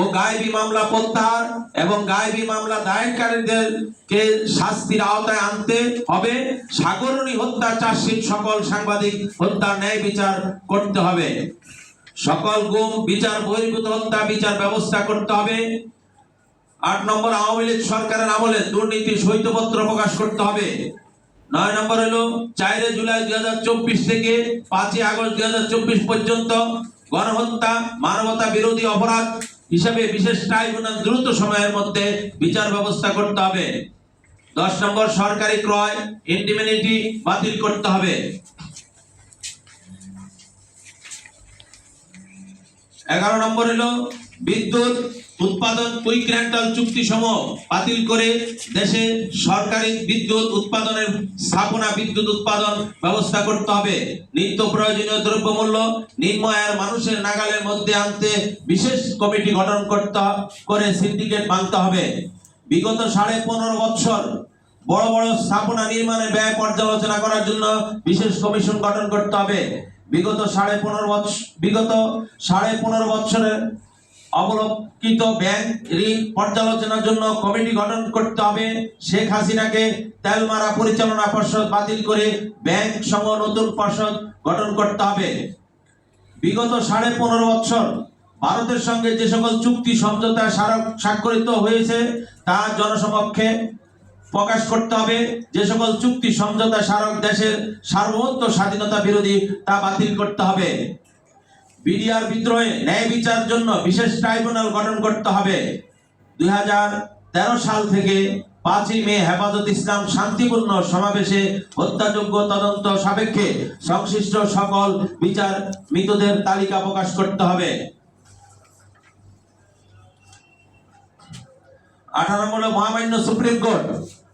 ও গায়েবী মামলা প্রত্যাহার এবং গায়েবী মামলা দায়েরকারীদেরকে শাস্তির আওতায় আনতে হবে। সাগরণী হত্যা চার্জশিট সকল সাংবাদিক হত্যা ন্যায় বিচার করতে হবে। সকল গুম, বিচার, বহির্ভূত হত্যা, বিচার ব্যবস্থা করতে হবে। আট নম্বর, আওয়ামী লীগ সরকারের আমলে দুর্নীতি শৈতপত্র প্রকাশ করতে হবে। নয় নম্বর হলো চারে জুলাই দুই হাজার চব্বিশ থেকে পাঁচই আগস্ট দুই হাজার চব্বিশ পর্যন্ত গণহত্যা, মানবতা বিরোধী অপরাধ হিসেবে বিশেষ ট্রাইব্যুনাল দ্রুত সময়ের মধ্যে বিচার ব্যবস্থা করতে হবে। দশ নম্বর, সরকারি ক্রয় ইন্ডিমিনিটি বাতিল করতে হবে। এগারো নম্বর হলো বিদ্যুৎ উৎপাদন কুইক রেন্টাল চুক্তি সমূহ বাতিল করে দেশে সরকারি বিদ্যুৎ উৎপাদনের স্থাপনা, বিদ্যুৎ উৎপাদন ব্যবস্থা করতে হবে। নিত্য প্রয়োজনীয় দ্রব্যমূল্য নিম্ন আয়ের মানুষের নাগালের মধ্যে আনতে বিশেষ কমিটি গঠন করতে, করে সিন্ডিকেট মানতে হবে। বিগত সাড়ে পনেরো বৎসর বড় বড় স্থাপনা নির্মাণে ব্যয় পর্যালোচনা করার জন্য বিশেষ কমিশন গঠন করতে হবে। বিগত সাড়ে পনেরো বৎস বিগত সাড়ে পনেরো বৎসরের অবলম্বিত ব্যাংক ঋণ পর্যালোচনার জন্য কমিটি গঠন করতে হবে। শেখ হাসিনাকে তেলমারা পরিচালনা পর্ষদ বাতিল করে ব্যাংক সম নতুন পর্ষদ গঠন করতে হবে। বিগত সাড়ে পনেরো বছর ভারতের সঙ্গে যে সকল চুক্তি সমঝোতা স্মারক স্বাক্ষরিত হয়েছে, তা জনসমক্ষে প্রকাশ করতে হবে। যে সকল চুক্তি সমঝোতা স্মারক দেশের সার্বভৌমত্ব স্বাধীনতা বিরোধী, তা বাতিল করতে হবে। বিডিআর বিদ্রোহে ন্যায় বিচার জন্য বিশেষ ট্রাইব্যুনাল গঠন করতে হবে। দুই সাল থেকে পাঁচই মে হেফাজত ইসলাম শান্তিপূর্ণ সমাবেশে হত্যাযোগ্য তদন্ত সাপেক্ষে সংশ্লিষ্ট সকল বিচার মৃতদের তালিকা প্রকাশ করতে হবে। আঠারো নম্বর মহামান্য সুপ্রিম কোর্ট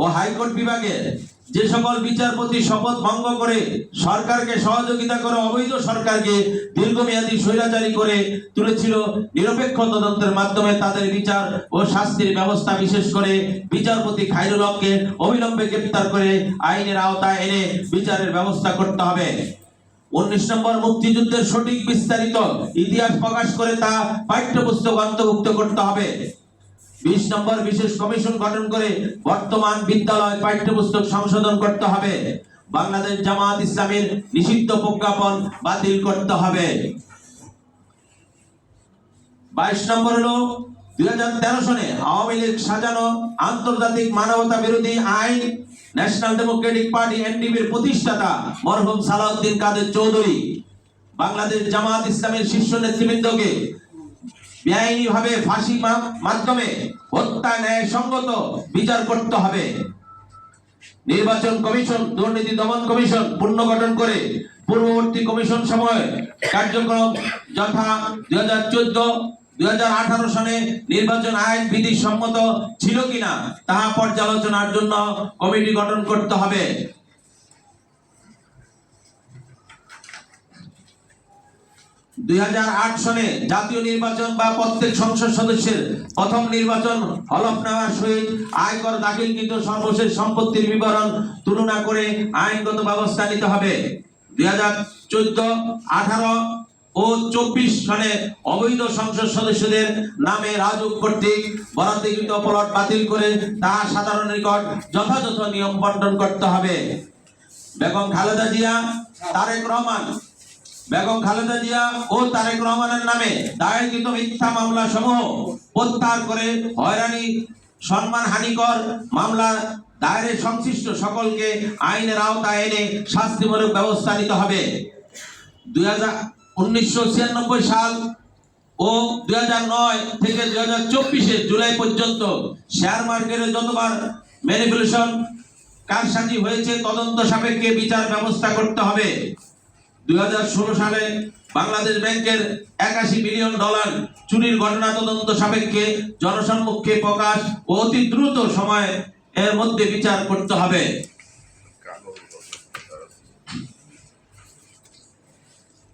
ও হাইকোর্ট বিভাগের যে সকল বিচারপতি শপথ ভঙ্গ করে সরকারকে সহযোগিতা করে, অবৈধ সরকারকে দীর্ঘমেয়াদী স্বৈরাচারী করে তুলেছিল নিরপেক্ষ তদন্তের মাধ্যমে তাদের বিচার ও শাস্তির ব্যবস্থা বিশেষ করে বিচারপতি খাইরুল হককে অবিলম্বে গ্রেপ্তার করে আইনের আওতায় এনে বিচারের ব্যবস্থা করতে হবে। উনিশ নম্বর মুক্তিযুদ্ধের সঠিক বিস্তারিত ইতিহাস প্রকাশ করে তা পাঠ্যপুস্তক অন্তর্ভুক্ত করতে হবে। বিশ নম্বর বিশেষ কমিশন গঠন করে বর্তমান বিদ্যালয় পাঠ্যপুস্তক সংশোধন করতে হবে। বাংলাদেশ জামাত ইসলামের নিষিদ্ধ প্রজ্ঞাপন বাতিল করতে হবে। বাইশ নম্বর হলো, দুই হাজার তেরো সনে আওয়ামী লীগ সাজানো আন্তর্জাতিক মানবতা বিরোধী আইন, ন্যাশনাল ডেমোক্রেটিক পার্টি এনডিপির প্রতিষ্ঠাতা মরহুম সালাউদ্দিন কাদের চৌধুরী, বাংলাদেশ জামাত ইসলামের শীর্ষ নেতৃবৃন্দকে বেআইনিভাবে ফাঁসি মাধ্যমে হত্যা ন্যায় সঙ্গত বিচার করতে হবে। নির্বাচন কমিশন, দুর্নীতি দমন কমিশন পুনর্গঠন করে পূর্ববর্তী কমিশন সময় কার্যক্রম যথা দুই হাজার চোদ্দ, দুই হাজার আঠারো সনে নির্বাচন আইন বিধি সম্মত ছিল কিনা, তাহা পর্যালোচনার জন্য কমিটি গঠন করতে হবে। দুই হাজার আট সনে জাতীয় নির্বাচন বা প্রত্যেক সংসদ সদস্যের প্রথম নির্বাচন হলফনামার সহিত আয়কর দাখিলকৃত সর্বশেষ সম্পত্তির বিবরণ তুলনা করে আইনগত ব্যবস্থা নিতে হবে। দুই হাজার চোদ্দ, আঠারো ও চব্বিশ সনে অবৈধ সংসদ সদস্যদের নামে রাজুক কর্তৃক বরাদ্দকৃত প্লট বাতিল করে তা সাধারণ নিকট যথাযথ নিয়ম বন্টন করতে হবে। বেগম খালেদা জিয়া, তারেক রহমান বেগম খালেদা জিয়া ও তারেক রহমানের নামে দায়েরকৃত মিথ্যা মামলা সমূহ প্রত্যাহার করে হয়রানি, সম্মান হানিকর মামলা দায়েরে সংশ্লিষ্ট সকলকে আইনের আওতায় এনে শাস্তিমূলক ব্যবস্থা নিতে হবে। দুই সাল ও দুই থেকে দুই হাজার জুলাই পর্যন্ত শেয়ার মার্কেটে যতবার ম্যানিপুলেশন কারসাজি হয়েছে, তদন্ত সাপেক্ষে বিচার ব্যবস্থা করতে হবে। দুই হাজার ষোলো সালে বাংলাদেশ ব্যাংকের একাশি বিলিয়ন ডলার চুরির ঘটনা তদন্ত সাপেক্ষে জনসম্মুখে প্রকাশ ও অতি দ্রুত সময় এর মধ্যে বিচার করতে হবে।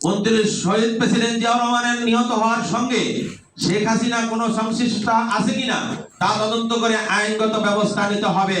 উনত্রিশ শহীদ প্রেসিডেন্ট জিয়াউর রহমানের নিহত হওয়ার সঙ্গে শেখ হাসিনা কোনো সংশ্লিষ্টতা আছে কিনা তা তদন্ত করে আইনগত ব্যবস্থা নিতে হবে।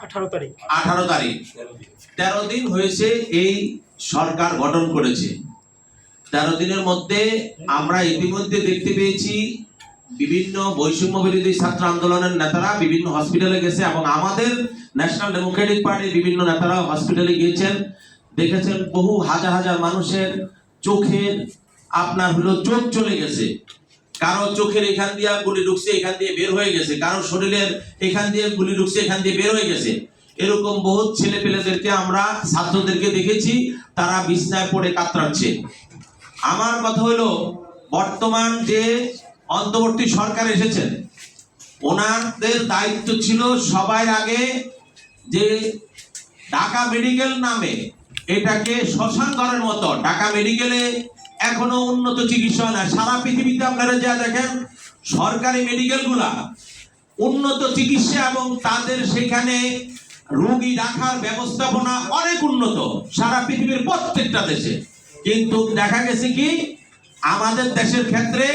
আঠারো তারিখ। আঠারো তারিখ। তেরো দিন। হয়েছে এই সরকার গঠন করেছে। তেরো দিনের মধ্যে আমরা ইতিমধ্যে দেখতে পেয়েছি বিভিন্ন বৈষম্য বিরোধী ছাত্র আন্দোলনের নেতারা বিভিন্ন হসপিটালে গেছে এবং আমাদের ন্যাশনাল ডেমোক্রেটিক পার্টির বিভিন্ন নেতারা হসপিটালে গিয়েছেন। দেখেছেন বহু হাজার হাজার মানুষের চোখের আপনার হলো চোখ চলে গেছে। কারও চোখের এখান দিয়ে গুলি ঢুকছে, এখান দিয়ে বের হয়ে গেছে। কারও শরীরের এখান দিয়ে গুলি ঢুকছে, এখান দিয়ে বের হয়ে গেছে। এরকম বহুত ছেলে পেলেদেরকে আমরা, ছাত্রদেরকে দেখেছি, তারা বিছনায় পড়ে কাতরাচ্ছে। আমার কথা হলো, বর্তমান যে অন্তর্বর্তী সরকার এসেছেন, ওনাদের দায়িত্ব ছিল সবাই আগে যে ঢাকা মেডিকেল নামে এটাকে শ্মশান ঘরের মতো, ঢাকা মেডিকেলে এখনও উন্নত চিকিৎসা না। সারা পৃথিবীতে আপনারা যা দেখেন, সরকারি মেডিকেলগুলা উন্নত চিকিৎসা এবং তাদের সেখানে রোগী রাখার ব্যবস্থাপনা অনেক উন্নত সারা পৃথিবীর প্রত্যেকটা দেশে। কিন্তু দেখা গেছে কি, আমাদের দেশের ক্ষেত্রে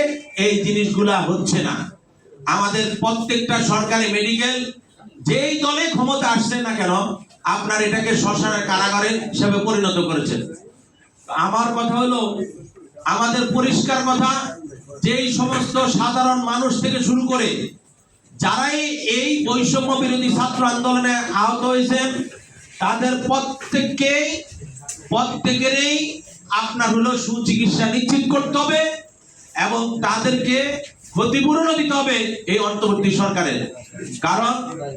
এই জিনিসগুলা হচ্ছে না। আমাদের প্রত্যেকটা সরকারি মেডিকেল যেই দলে ক্ষমতা আসছে না কেন, আপনার এটাকে শ্মশানের কারাগারে হিসাবে পরিণত করেছেন আমার কথা হলো আমাদের পরিষ্কার কথা, যেই সমস্ত সাধারণ মানুষ থেকে শুরু করে যারাই এই বৈষম্য বিরোধী ছাত্র আন্দোলনে আহত হয়েছেন, তাদের প্রত্যেককেই প্রত্যেকেরই আপনার হলো সুচিকিৎসা নিশ্চিত করতে হবে এবং তাদেরকে ক্ষতিপূরণও দিতে হবে এই অন্তর্বর্তী সরকারের। কারণ